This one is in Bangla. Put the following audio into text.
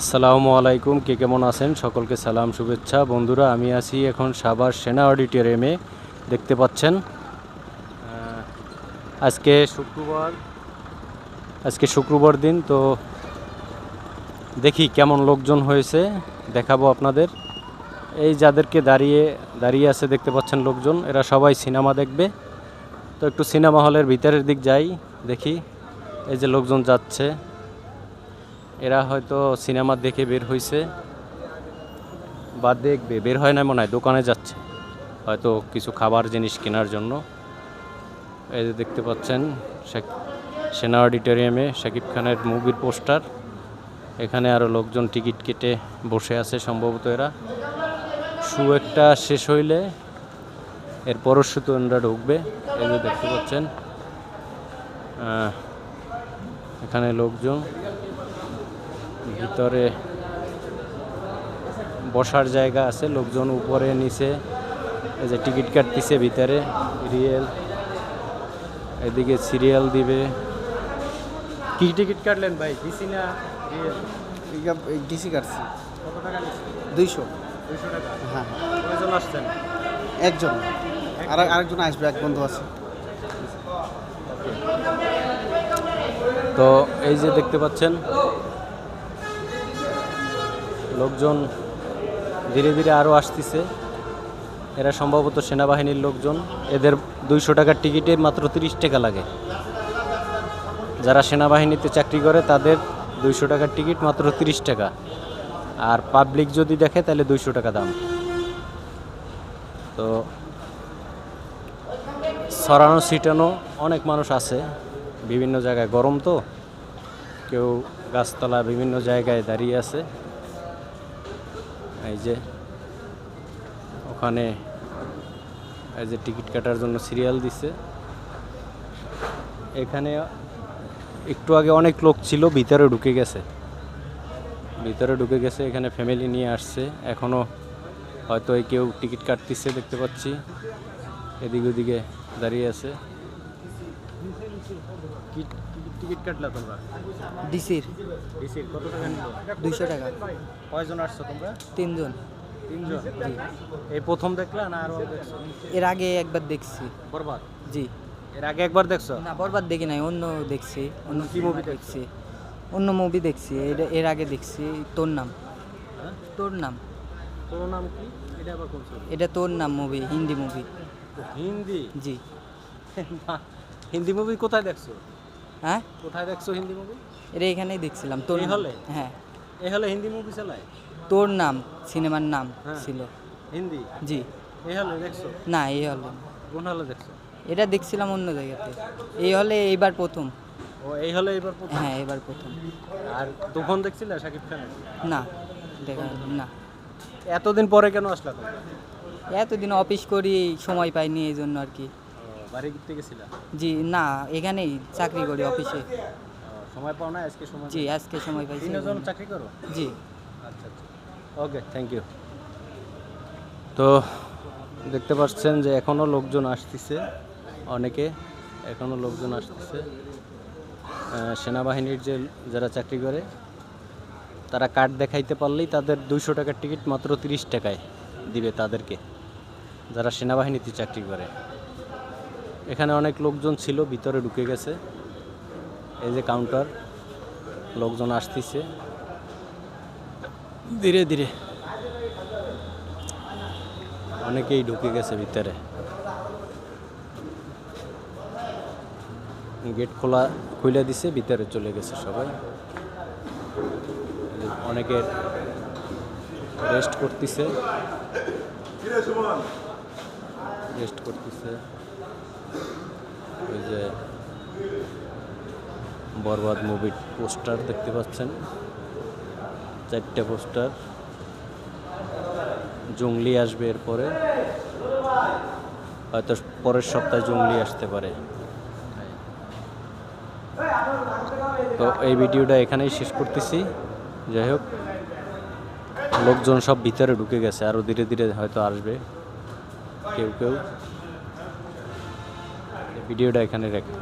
আসসালামু আলাইকুম, কে কেমন আছেন? সকলকে সালাম, শুভেচ্ছা। বন্ধুরা, আমি আছি এখন সাভার সেনা অডিটোরিয়ামে দেখতে পাচ্ছেন। আজকে শুক্রবার আজকে শুক্রবার দিন, তো দেখি কেমন লোকজন হয়েছে, দেখাবো আপনাদের। এই যাদেরকে দাঁড়িয়ে দাঁড়িয়ে আছে, দেখতে পাচ্ছেন লোকজন, এরা সবাই সিনেমা দেখবে। তো একটু সিনেমা হলের ভিতরের দিক যাই, দেখি। এই যে লোকজন যাচ্ছে। এরা হয়তো সিনেমা দেখে বের হয়েছে বা দেখবে, বের হয় না মনে হয়, দোকানে যাচ্ছে। হয়তো কিছু খাবার জিনিস কেনার জন্য। এই যে দেখতে পাচ্ছেন সেনা অডিটোরিয়ামে শাকিব খানের মুভির পোস্টার। এখানে আরও লোকজন টিকিট কেটে বসে আছে সম্ভবত এরা। শু একটা শেষ হইলে এর পরশু তরুণরা ঢুকবে। এই যে দেখতে পাচ্ছেন এখানে লোকজন। ভিতরে বসার জায়গা আছে লোকজন উপরে নিচে। এই যে টিকিট কাটতেছে ভিতরে রিয়েল এদিকে সিরিয়াল দিবে। কি টিকিট কাটলেন ভাই দিছি না ডিসি কাটছি। কত টাকা দুইশো। দুইশো টাকা? হ্যাঁ। কয়জন আসছেন? একজন। আর আরেকজন আসবে এক বন্ধু আছে। তো এই যে দেখতে পাচ্ছেন লোকজন ধীরে ধীরে আরও আসতেছে। এরা সম্ভবত সেনাবাহিনীর লোকজন। এদের দুইশো টাকার টিকিটে মাত্র তিরিশ টাকা লাগে। যারা সেনাবাহিনীতে চাকরি করে, তাদের দুইশো টাকার টিকিট মাত্র তিরিশ টাকা। আর পাবলিক যদি দেখে, তাহলে দুইশো টাকা দাম। তো সরানো ছিটানো অনেক মানুষ আছে। বিভিন্ন জায়গায় গরম তো। কেউ গাছতলা বিভিন্ন জায়গায় দাঁড়িয়ে আছে। এই যে ওখানে এই যে টিকিট কাটার জন্য সিরিয়াল দিছে। এখানে একটু আগে অনেক লোক ছিল, ভিতরে ঢুকে গেছে। ভিতরে ঢুকে গেছে, এখানে ফ্যামিলি নিয়ে আসছে। এখনও হয়তো কেউ টিকিট কাটতেছে দেখতে পাচ্ছি। এদিক ওদিকে দাঁড়িয়ে আছে। টিকিট কাটলা তোমরা? ডিসির। ডিসির কত টাকা নিল? দুইশো টাকা। কয়জন আসছো তোমরা? তিনজন। তিনজন? এই প্রথম দেখলা না আরও দেখছ? এর আগে একবার দেখছি। বরবাদ? জি। এর আগে একবার দেখছ? না বরবাদ দেখি নাই অন্য দেখছি। অন্য কি movie দেখছি। অন্য মুভি দেখছি এর এর আগে দেখছি। তোর নাম? হ্যাঁ? তোর নাম? তোর নাম কি? এটা আবার কোন এটা তোর নাম মুভি হিন্দি মুভি হিন্দি? জি। হিন্দি মুভি কোথায় দেখছ? হ্যাঁ? কোথায় দেখছ হিন্দি মুভি এটা এখানেই দেখছিলাম। তোর হলে? হ্যাঁ। এ হলে হিন্দি মুভি চালায়? তোর নাম? সিনেমার নাম হ্যাঁ। ছিল। হিন্দি? জি। এই হলে দেখছ? না এই হলে কোন হলে দেখছ? এটা দেখছিলাম অন্য জায়গাতে। এই হলে এইবার প্রথম। ও এই হলে এবার প্রথম? হ্যাঁ এবার প্রথম। আর তখন দেখছিলে শাকিব খানের? না দেখা না। এতদিন পরে কেন আসলা এতদিন অফিস করি সময় পাইনি এই জন্য আর কি। বাড়ি ঘুরতে গেছিলা জি না এখানেই চাকরি করি অফিসে। সময় পাও না? আজকে সময় জি আজকে সময় পাইছি। তিনজন চাকরি করো? জি। আচ্ছা আচ্ছা। ওকে থ্যাংক ইউ তো দেখতে পাচ্ছেন যে এখনও লোকজন আসতেছে অনেকে এখনও লোকজন আসতেছে। সেনাবাহিনীর যে যারা চাকরি করে তারা কার্ড দেখাইতে পারলেই তাদের দুইশো টাকার টিকিট মাত্র তিরিশ টাকায় দিবে তাদেরকে যারা সেনাবাহিনীতে চাকরি করে। এখানে অনেক লোকজন ছিল ভিতরে ঢুকে গেছে। এই যে কাউন্টার লোকজন আসতেছে। ধীরে ধীরে। অনেকেই ঢুকে গেছে ভিতরে। গেট খোলা খুলে দিছে ভিতরে চলে গেছে সবাই। অনেকে রেস্ট করতেছে। রেস্ট করতেছে। ওই যে বরবাদ মুভির পোস্টার দেখতে পাচ্ছেন। চারটে পোস্টার। জঙ্গলি আসবে এরপরে। হয়তো পরের সপ্তাহে জঙ্গলি আসতে পারে। তো এই ভিডিওটা এখানেই শেষ করতেছি। যাই হোক, লোকজন সব ভিতরে ঢুকে গেছে। আরও ধীরে ধীরে হয়তো আসবে। কেউ কেউ। ভিডিওটা এখানে রেখে।